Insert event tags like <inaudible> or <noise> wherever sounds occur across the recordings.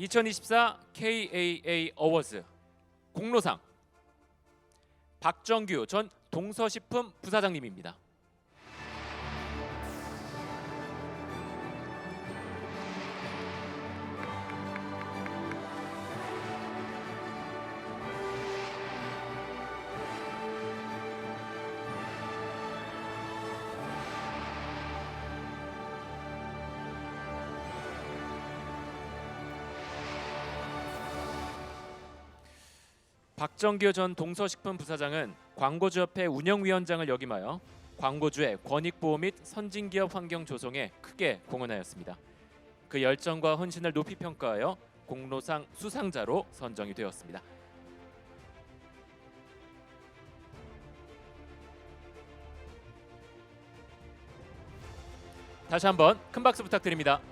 2024 KAA 어워즈 공로상 박정규 전 동서식품 부사장님입니다. 박정규 전 동서식품 부사장은 광고주협회 운영위원장을 역임하여 광고주의 권익보호 및 선진기업 환경 조성에 크게 공헌하였습니다. 그 열정과 헌신을 높이 평가하여 공로상 수상자로 선정이 되었습니다. 다시 한번 큰 박수 부탁드립니다.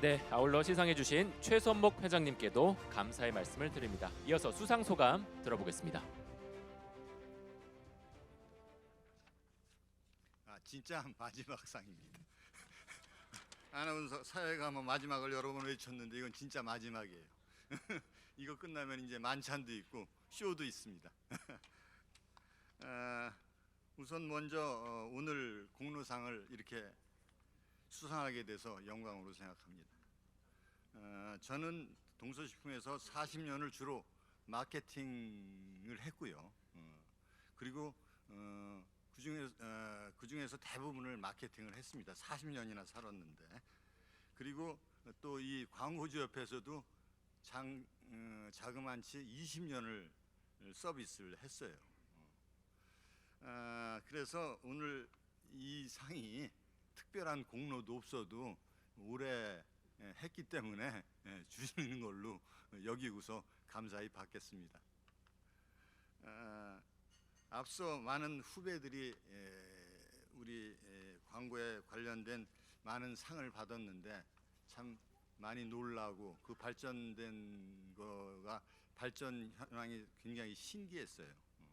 네, 아울러 시상해주신 최선목 회장님께도 감사의 말씀을 드립니다. 이어서 수상 소감 들어보겠습니다. 아 진짜 마지막 상입니다. <laughs> 아나운서 사회가 뭐 마지막을 여러 번 외쳤는데 이건 진짜 마지막이에요. <laughs> 이거 끝나면 이제 만찬도 있고 쇼도 있습니다. <laughs> 아, 우선 먼저 어, 오늘 공로상을 이렇게 수상하게 돼서 영광으로 생각합니다. 어, 저는 동서식품에서 40년을 주로 마케팅을 했고요. 어, 그리고 어, 그중에 어, 그중에서 대부분을 마케팅을 했습니다. 40년이나 살았는데 그리고 또 이 광고주 옆에서도 장 어, 자그만치 20년을 서비스를 했어요. 아, 그래서 오늘 이 상이 특별한 공로도 없어도 오래 예, 했기 때문에 예, 주시는 걸로 여기고서 감사히 받겠습니다. 아, 앞서 많은 후배들이 에, 우리 에, 광고에 관련된 많은 상을 받았는데 참 많이 놀라고 그 발전된 거가 발전 현황이 굉장히 신기했어요. 어.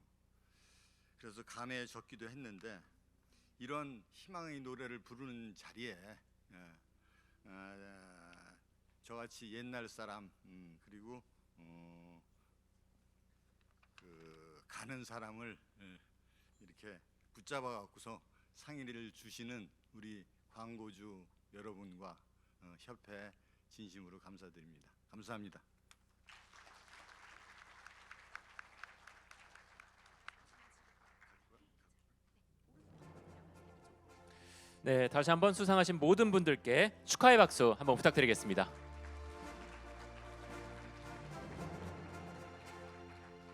그래서 감회적기도 했는데 이런 희망의 노래를 부르는 자리에 예, 아, 저같이 옛날 사람 음, 그리고 어, 그 가는 사람을 예, 이렇게 붙잡아 갖고서 상의를 주시는 우리 광고주 여러분과 어, 협회 진심으로 감사드립니다. 감사합니다. 네, 다시 한번 수상하신 모든 분들께 축하의 박수 한번 부탁드리겠습니다.